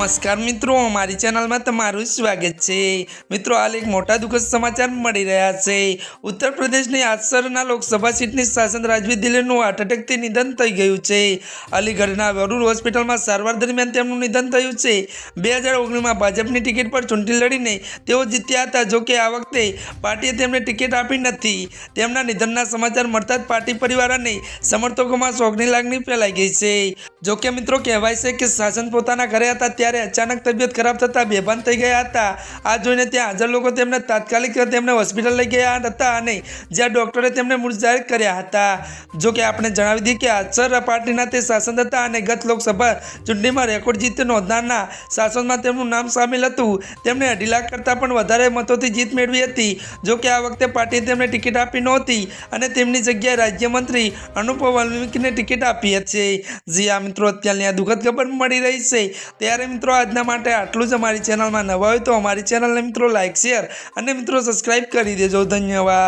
નમસ્કાર મિત્રો અમારી ચેનલમાં તમારું સ્વાગત છે. મિત્રો, હાલ એક મોટા દુઃખદ સમાચાર મળી રહ્યા છે. ઉત્તર પ્રદેશની આસરના લોકસભા સીટની શાસન રાજવી દિલ્હીનું હાર્ટ એટેકથી નિધન થઈ ગયું છે. અલીગઢના વરૂર હોસ્પિટલમાં સારવાર દરમિયાન તેમનું નિધન થયું છે. બે હજાર ઓગણીસમાં ભાજપની ટિકિટ પર ચૂંટણી લડીને તેઓ જીત્યા હતા જોકે આ વખતે પાર્ટીએ તેમને ટિકિટ આપી નથી. તેમના નિધનના સમાચાર મળતા જ પાર્ટી પરિવાર અને સમર્થકોમાં શોકની લાગણી ફેલાઈ ગઈ છે. જો કે મિત્રો કહેવાય છે કે શાસન પોતાના ઘરે હતા ત્યારે અચાનક તબિયત ખરાબ થતાં બેભાન થઈ ગયા હતા. આ જોઈને ત્યાં હાજર લોકો તેમને તાત્કાલિક તેમને હોસ્પિટલ લઈ ગયા હતા અને જ્યાં ડૉક્ટરે તેમને મૃત જાહેર કર્યા હતા. જો કે આપણે જણાવી દઈએ કે આચર પાર્ટીના તે શાસન હતા અને ગત લોકસભા ચૂંટણીમાં રેકોર્ડ જીત નોંધનારના શાસનમાં તેમનું નામ સામેલ હતું. તેમણે અઢી લાખ કરતાં પણ વધારે મતોથી જીત મેળવી હતી. જો કે આ વખતે પાર્ટીએ તેમને ટિકિટ આપી નહોતી અને તેમની જગ્યાએ રાજ્યમંત્રી અનુપ વાલ્મીકીને ટિકિટ આપી હતી. જી આ મિત્રો, અત્યારની આ દુઃખદ ખબર મળી રહી છે. ત્યારે મિત્રો, આજના માટે આટલું જ અમારી ચેનલમાં નવા હોય તો અમારી ચેનલને મિત્રો લાઇક શેર અને મિત્રો સબસ્ક્રાઈબ કરી દેજો. ધન્યવાદ.